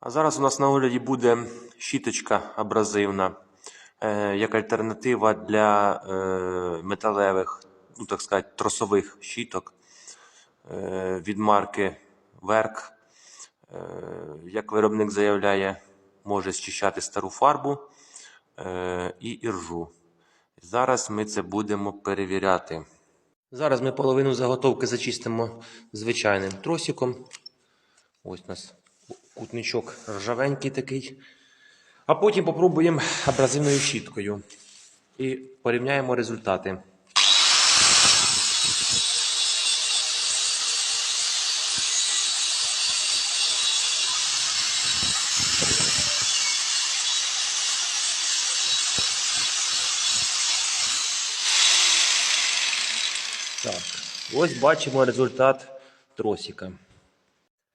А зараз у нас на огляді буде щіточка абразивна, е, як альтернатива для е, металевих, ну так сказати, тросових щіток е, від марки Верк. Як виробник заявляє, може зчищати стару фарбу і іржу. Зараз ми це будемо перевіряти. Зараз ми половину заготовки зачистимо звичайним тросиком. Ось у нас кутничок ржавенький такий. А потім попробуємо абразивною щіткою. І порівняємо результати. Так, ось бачимо результат тросика.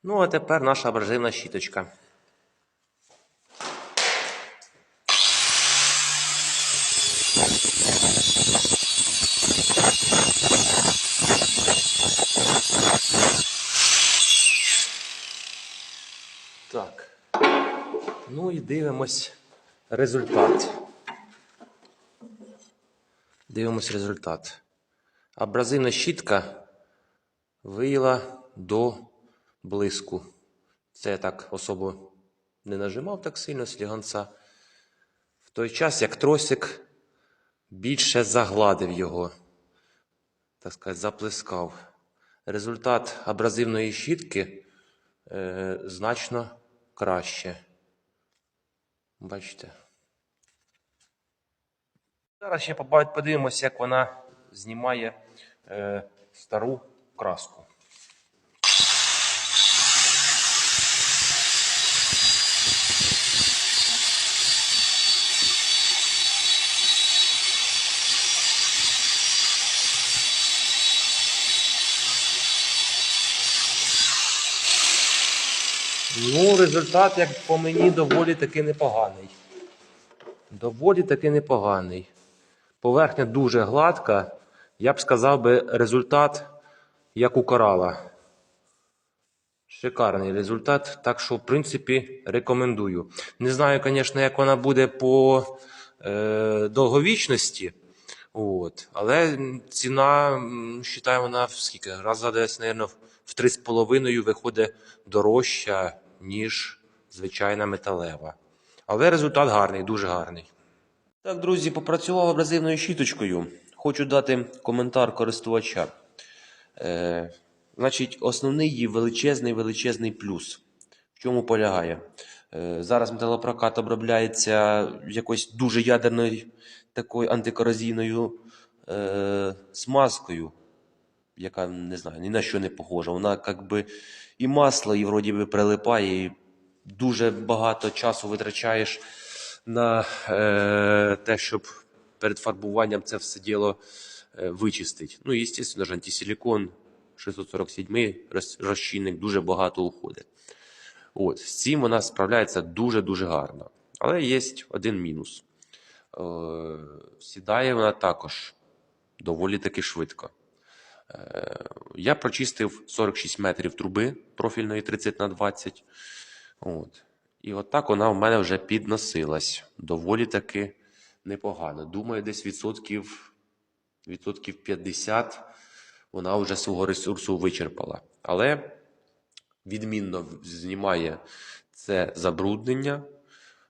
Ну, а тепер наша абразивна щіточка. Так. Ну і дивимось результат. Дивимось результат. Абразивна щітка виїла до блиску. Це я так особо не нажимав так сильно сліганця. В той час, як тросик більше загладив його, так сказати, заплескав. Результат абразивної щітки е, значно краще. Бачите? Зараз ще подивимося, як вона знімає е, стару краску. Ну, результат, як по мені, доволі таки непоганий. Доволі таки непоганий. Поверхня дуже гладка. Я б сказав би результат, як у корала. Шикарний результат. Так що, в принципі, рекомендую. Не знаю, звісно, як вона буде по е, довговічності. От. Але ціна, вважаю, вона скільки? Раз за десь, мабуть, в 3,5 виходить дорожча, ніж звичайна металева. Але результат гарний, дуже гарний. Так, друзі, попрацював абразивною щіточкою. Хочу дати коментар користувача. Е, значить, основний її величезний величезний плюс. В чому полягає? Е, зараз металопрокат обробляється якось дуже ядерною такою антикорозійною е, смазкою, яка не знаю, ні на що не похожа. Вона як би і масло, і вроді би прилипає, і дуже багато часу витрачаєш на е, те, щоб перед фарбуванням це все діло е, вичистити. Ну, і, звісно ж, антисилікон 647 роз- розчинник дуже багато уходить. От, з цим вона справляється дуже-дуже гарно. Але є один мінус. Е, сідає вона також доволі таки швидко. Я прочистив 46 метрів труби профільної 30 на 20. От. І отак вона в мене вже підносилась. Доволі таки непогано. Думаю, десь відсотків, відсотків 50 вона вже свого ресурсу вичерпала. Але відмінно знімає це забруднення.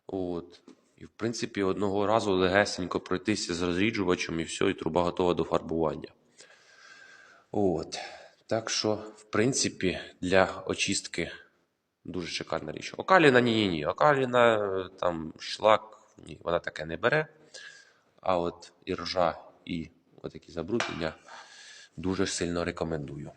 От. І, в принципі, одного разу легесенько пройтися з розріджувачем і все, і труба готова до фарбування. От. Так що, в принципі, для очистки дуже шикарна річ. Окаліна ні, ні, ні. Окаліна там шлак, ні, вона таке не бере. А от іржа і отакі забруднення дуже сильно рекомендую.